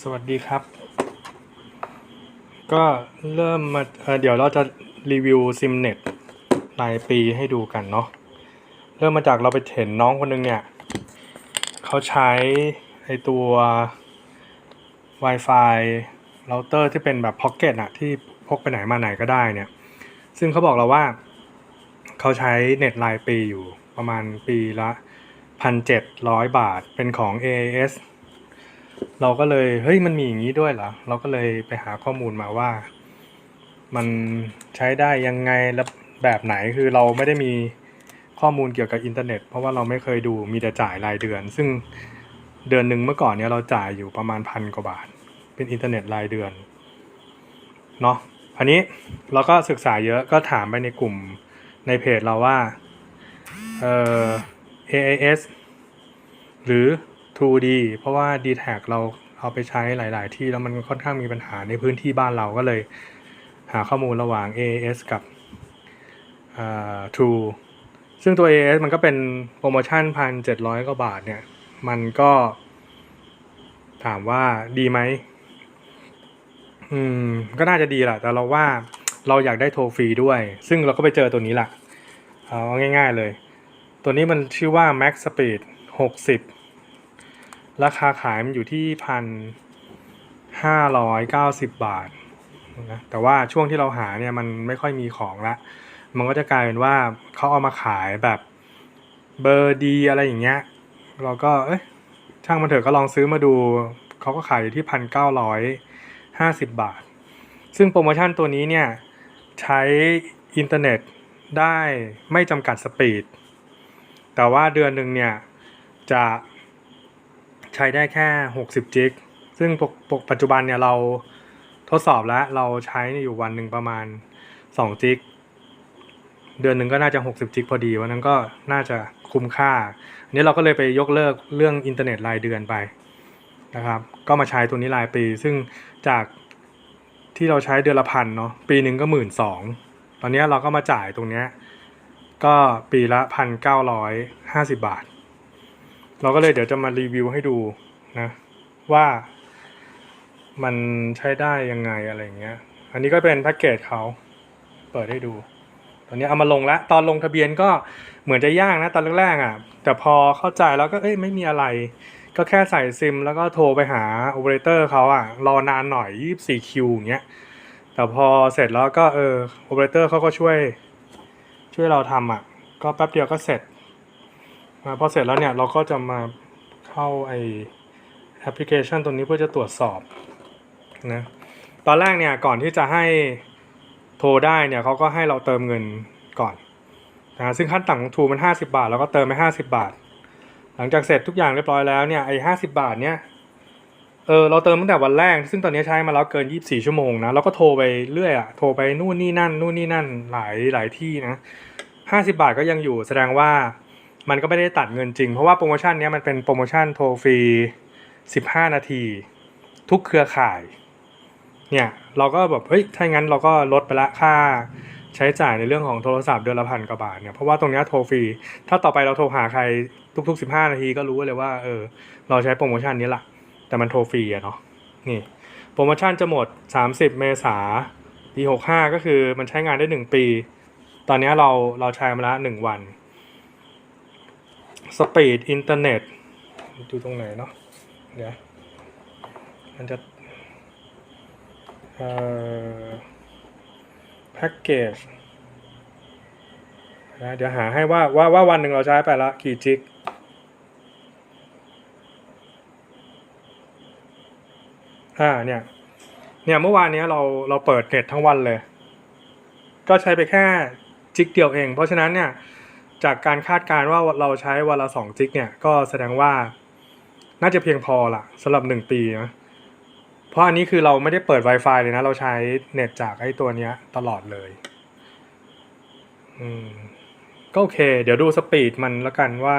สวัสดีครับ ก็เริ่มมาเเดี๋ยวเราจะรีวิวซิมเน็ตรายปีให้ดูกันเนาะเริ่มมาจากเราไปเห็นน้องคนนึงเนี่ย เขาใช้ไอตัว Wi-Fi เราเตอร์ที่เป็นแบบพ็อกเก็ตอะที่พกไปไหนมาไหนก็ได้เนี่ย ซึ่งเขาบอกเราว่า เขาใช้เน็ตรายปีอยู่ประมาณปีละพันเจ็ดร้อยบาทเป็นของ AAS เราก็เลยเฮ้ยมันมีอย่างนี้ด้วยเหรอเราก็เลยไปหาข้อมูลมาว่า มันใช้ได้ยังไงและแบบไหนคือเราไม่ได้มีข้อมูลเกี่ยวกับอินเทอร์เน็ต เพราะว่าเราไม่เคยดูมีแต่จ่ายรายเดือน ซึ่งเดือนหนึ่งเมื่อก่อนเนี้ยเราจ่ายอยู่ประมาณพันกว่าบาท เป็นอินเทอร์เน็ตรายเดือนเนาะอันนี้เราก็ศึกษาเยอะก็ถามไปในกลุ่มในเพจเราว่าเอ่อ AAS หรือ 2D เพราะว่า d t แทเราเอาไปใช้หลาย ๆ ที่แล้วมันค่อนข้างมีปัญหาในพื้นที่บ้านเราก็เลย หาข้อมูลระหว่าง AAS กับอ่า True ซึ่งตัว AAS มันก็เป็นโปรโมชั่นพันเจ็ดร้อยกว่าบาทเนี่ย มันก็ถามว่าดีไหมอืม ก็น่าจะดีแหละ แต่เราว่าเราอยากได้โทรฟรีด้วย ซึ่งเราก็ไปเจอตัวนี้แหละเอาง่าย ๆเลย ตัวนี้มันชื่อว่า Max Speed 60 ราคาขายมันอยู่ที่พันห้าร้อยเก้าสิบบาทนะแต่ว่าช่วงที่เราหาเนี่ยมันไม่ค่อยมีของละ มันก็จะกลายเป็นว่าเขาเอามาขายแบบเบอร์ดีอะไรอย่างเงี้ย เราก็เอ้ยช่างมันเถอะก็ลองซื้อมาดูเขาก็ขายอยู่ที่พันเก้าร้อยห้าสิบบาท ซึ่งโปรโมชั่นตัวนี้เนี่ยใช้อินเทอร์เน็ตได้ไม่จำกัดสปีด แต่ว่าเดือนหนึ่งเนี่ยจะ ใช้ได้แค่ 60 จิก ซึ่งปกปกปัจจุบันเนี่ยเราทดสอบแล้ว เราใช้อยู่วันหนึ่งประมาณ 2 จิก เดือนหนึ่งก็น่าจะ 60 จิกพอดีวันนั้นก็น่าจะคุ้มค่า อันนี้เราก็เลยไปยกเลิกเรื่องอินเทอร์เน็ตรายเดือนไปนะครับ ก็มาใช้ตัวนี้รายปี ซึ่งจากที่เราใช้เดือนละพันเนาะ ปีหนึ่งก็หมื่นสอง ตอนนี้เราก็มาจ่ายตรงเนี้ยก็ปีละพันเก้าร้อยห้าสิบบาท เราก็เลยเดี๋ยวจะมารีวิวให้ดูนะว่ามันใช้ได้ยังไงอะไรเงี้ย อันนี้ก็เป็นแพ็กเกจเขาเปิดให้ดู ตอนนี้เอามาลงแล้ว ตอนลงทะเบียนก็เหมือนจะยากนะตอนแรกๆอะ แต่พอเข้าใจแล้วก็เอ้ยไม่มีอะไร ก็แค่ใส่ซิม แล้วก็โทรไปหาโอเปอเรเตอร์เขาอะ รอนานหน่อย 24 คิวอย่างเงี้ย แต่พอเสร็จแล้วก็เออโอเปอเรเตอร์เขาก็ช่วย ช่วยเราทำอะ ก็แป๊บเดียวก็เสร็จ อ่าพอเสร็จแล้วเนี่ยเราก็จะมาเข้าไอแอปพลิเคชันตัวนี้เพื่อจะตรวจสอบนะตอนแรกเนี่ยก่อนที่จะให้โทรได้เนี่ยเขาก็ให้เราเติมเงินก่อนนะซึ่งขั้นต่ำของทูมัน 50 บาทเราก็เติมไป50 บาท หลังจากเสร็จทุกอย่างเรียบร้อยแล้วเนี่ยไอ้50บาทเนี่ยเออเราเติมตั้งแต่วันแรก ซึ่งตอนนี้ใช้มาแล้วเกิน 24 ชั่วโมงนะเราก็โทรไปเรื่อยอะโทรไปนู่นนี่นั่นนู่นนี่นั่นหลายหลายที่นะ50 บาทก็ยังอยู่แสดงว่า มันก็ไม่ได้ตัดเงินจริง เพราะว่าโปรโมชั่นนี้มันเป็นโปรโมชั่นโทรฟรี 15 นาที ทุกเครือข่าย เนี่ยเราก็แบบเฮ้ยถ้างั้นเราก็ลดไปละค่าใช้จ่ายในเรื่องของโทรศัพท์เดือนละพันกว่าบาทเนี่ยเพราะว่าตรงเนี้ยโทรฟรี ถ้าต่อไปเราโทรหาใครทุก ๆ 15 นาทีก็รู้เลยว่าเออเราใช้โปรโมชั่นนี้ละแต่มันโทรฟรีอะเนาะนี่โปรโมชั่นจะหมด 30 เมษาปี 65 ก็คือมันใช้งานได้ 1 ปี ตอนนี้เราเราใช้มาละหนึ่งวัน สปีดอินเทอร์เน็ตดูตรงไหนเนาะเดี๋ยวมันจะแพ็กเกจนะเดี๋ยวหาให้ว่าว่าว่าวันหนึ่งเราใช้ไปละกี่จิกอ่าเนี่ย เนี่ยเมื่อวานนี้เราเราเปิดเน็ตทั้งวันเลย ก็ใช้ไปแค่จิกเดียวเอง เพราะฉะนั้นเนี่ย จากการคาดการณ์ว่าเราใช้วันละสองจิกเนี่ยก็แสดงว่าน่าจะเพียงพอละสำหรับหนึ่งปีนะเพราะอันนี้คือเราไม่ได้เปิด Wi-Fi เลยนะ เราใช้เน็ตจากไอ้ตัวเนี้ยตลอดเลยอืมก็โอเค เดี๋ยวดูสปีดมันแล้วกันว่า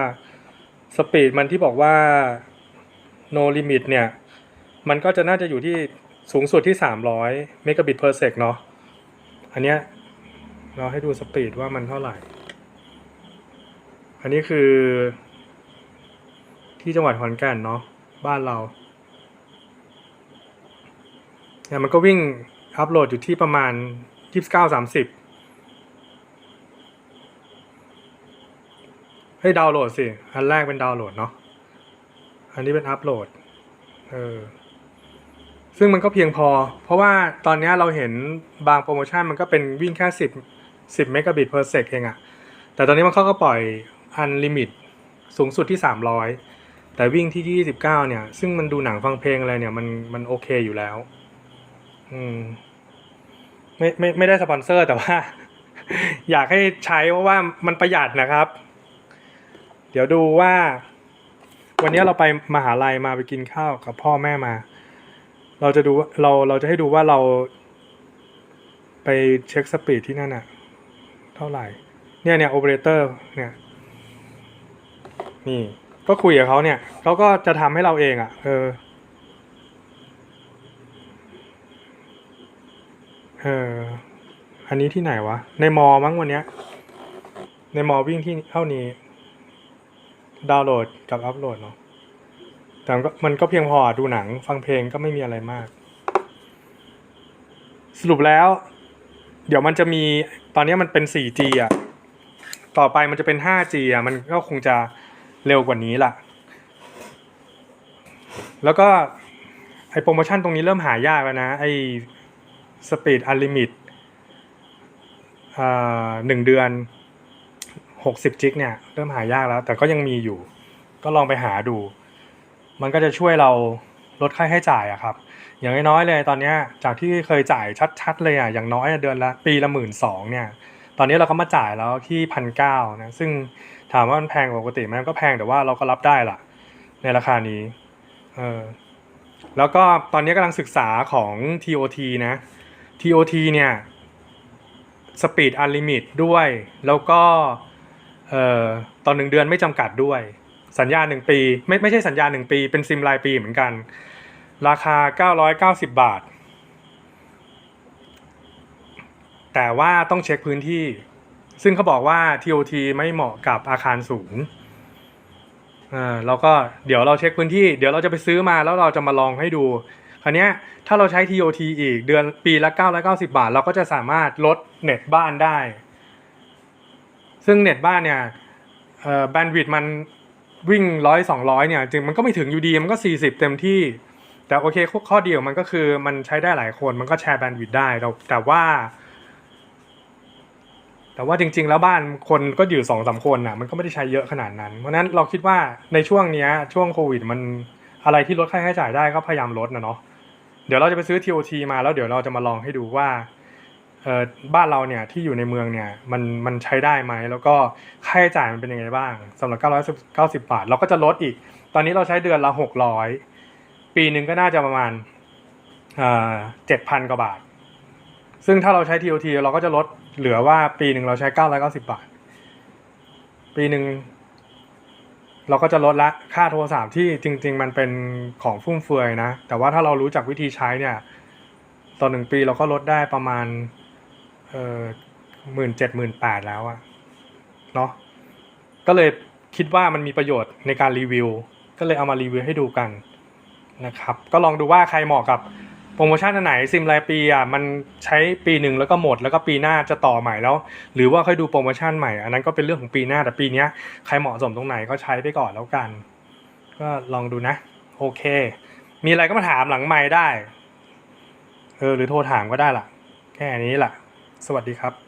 สปีดมันที่บอกว่า no limit เนี่ย มันก็จะน่าจะอยู่ที่สูงสุดที่ 300 เมกะบิต per sec เนาะอันเนี้ยเราให้ดูสปีดว่ามันเท่าไหร่ อันนี้คือ ที่จังหวัดขอนแก่นเนาะบ้านเราเนี่ยมันก็วิ่งอัพโหลดอยู่ที่ประมาณยี่สิบเก้าสามสิบให้ดาวน์โหลดสิ อันแรกเป็นดาวน์โหลดเนาะอันนี้เป็นอัพโหลดเออซึ่งมันก็เพียงพอ เพราะว่าตอนนี้เราเห็นบางโปรโมชั่นมันก็เป็นวิ่งแค่สิบสิบเมกะบิต per sec เองอะแต่ตอนนี้มันเขาก็ปล่อย อันลิมิตสูงสุดที่สามร้อยแต่วิ่งที่ยี่สิบเก้าเนี่ย ซึ่งมันดูหนังฟังเพลงอะไรเนี่ย มันมันโอเคอยู่แล้ว อืม ไม่ไม่ไม่ได้สปอนเซอร์แต่ว่า อยากให้ใช้เพราะว่ามันประหยัดนะครับ เดี๋ยวดูว่า วันนี้เราไปมหาลัยมาไปกินข้าวกับพ่อแม่มา เราจะดูเราเราจะให้ดูว่าเรา ไปเช็คสปีดที่นั่นอะเท่าไหร่ เนี่ยเนี่ยโอเปอเรเตอร์เนี่ย นี่ ก็คุยกับเขาเนี่ยเขาก็จะทำให้เราเองอะเออ เออ อันนี้ที่ไหนวะ ในมอมั้งวันเนี้ย ในมอวิ่งที่เท่านี้ ดาวน์โหลดกับอัพโหลดเนาะแต่มันก็มันก็เพียงพอดูหนัง ฟังเพลงก็ไม่มีอะไรมาก สรุปแล้ว เดี๋ยวมันจะมีตอนนี้มันเป็น 4G อะ ต่อไปมันจะเป็น 5G อะ มันก็คงจะ เร็วกว่านี้ล่ะ แล้วก็ไอโปรโมชั่นตรงนี้เริ่มหายากแล้วนะ ไอสปีดอันลิมิตอ่าหนึ่งเดือนหกสิบจิกเนี่ย เริ่มหายากแล้ว แต่ก็ยังมีอยู่ ก็ลองไปหาดู มันก็จะช่วยเราลดค่าใช้จ่ายอะครับ อย่างน้อยๆเลยตอนนี้จากที่เคยจ่ายชัด ๆ เลยอะอย่างน้อยเดือนละปีละหมื่นสองเนี่ย ตอนนี้เราก็มาจ่ายแล้วที่พันเก้านะซึ่งถามว่ามันแพงกว่าปกติไหมมันก็แพงแต่ว่าเราก็รับได้ล่ะ ในราคานี้เออแล้วก็ตอนนี้กำลังศึกษาของ TOT นะ TOT เนี่ยสปีดอันลิมิตด้วย แล้วก็เอ่อตอนหนึ่งเดือนไม่จำกัดด้วย สัญญาหนึ่งปี ไม่ไม่ใช่สัญญาหนึ่งปี เป็นซิมรายปีเหมือนกัน ราคา 990 บาท แต่ว่าต้องเช็คพื้นที่ ซึ่งเขาบอกว่า TOT ไม่เหมาะกับอาคารสูงเออเราก็เดี๋ยวเราเช็คพื้นที่ เดี๋ยวเราจะไปซื้อมาแล้วเราจะมาลองให้ดู คราวนี้ยถ้าเราใช้ TOT อีกเดือนปีละ 990 บาท เราก็จะสามารถลดเน็ตบ้านได้ ซึ่งเน็ตบ้านเนี่ยแบนด์วิดต์มันวิ่งร้อยสองร้อยเนี่ยจริงมันก็ไม่ถึงอยู่ดีมันก็ 40 เต็มที่ แต่โอเคข้อดีของมันก็คือมันใช้ได้หลายคนมันก็แชร์แบนด์วิดต์ได้แต่ว่า แต่ว่าจริง ๆ แล้วบ้านคนก็อยู่สองสามคนน่ะมันก็ไม่ได้ใช้เยอะขนาดนั้น เพราะฉะนั้นเราคิดว่าในช่วงเนี้ยช่วงโควิดมันอะไรที่ลดค่าใช้จ่ายได้ก็พยายามลดนะเนาะเดี๋ยวเราจะไปซื้อ TOT มาแล้วเดี๋ยวเราจะมาลองให้ดูว่าเออบ้านเราเนี่ยที่อยู่ในเมืองเนี่ยมันมันใช้ได้ไหมแล้วก็ค่าใช้จ่ายมันเป็นยังไงบ้างสำหรับ 990 บาท เราก็จะลดอีก ตอนนี้เราใช้เดือนละ 600 ปีหนึ่งก็น่าจะประมาณเจ็ดพันกว่าบาท ซึ่งถ้าเราใช้ TOT เราก็จะลดเหลือว่าปีหนึ่งเราใช้ 990 บาท ปีหนึ่งเราก็จะลดละค่าโทรศัพท์ที่จริง ๆ มันเป็นของฟุ่มเฟือยนะ แต่ว่าถ้าเรารู้จักวิธีใช้เนี่ยตอนหนึ่งปีเราก็ลดได้ประมาณเออหมื่นเจ็ดหมื่นแปดแล้วอะเนาะก็เลยคิดว่ามันมีประโยชน์ในการรีวิว ก็เลยเอามารีวิวให้ดูกันนะครับ ก็ลองดูว่าใครเหมาะกับ โปรโมชั่นอันไหนซิมรายปีอะมันใช้ปีหนึ่งแล้วก็หมดแล้วก็ปีหน้าจะต่อใหม่แล้ว หรือว่าค่อยดูโปรโมชั่นใหม่ อันนั้นก็เป็นเรื่องของปีหน้าแต่ปีนี้ใครเหมาะสมตรงไหนก็ใช้ไปก่อนแล้วกัน ก็ลองดูนะ โอเค มีอะไรก็มาถามหลังไมค์ได้เออหรือโทรถามก็ได้ล่ะ แค่นี้ล่ะ สวัสดีครับ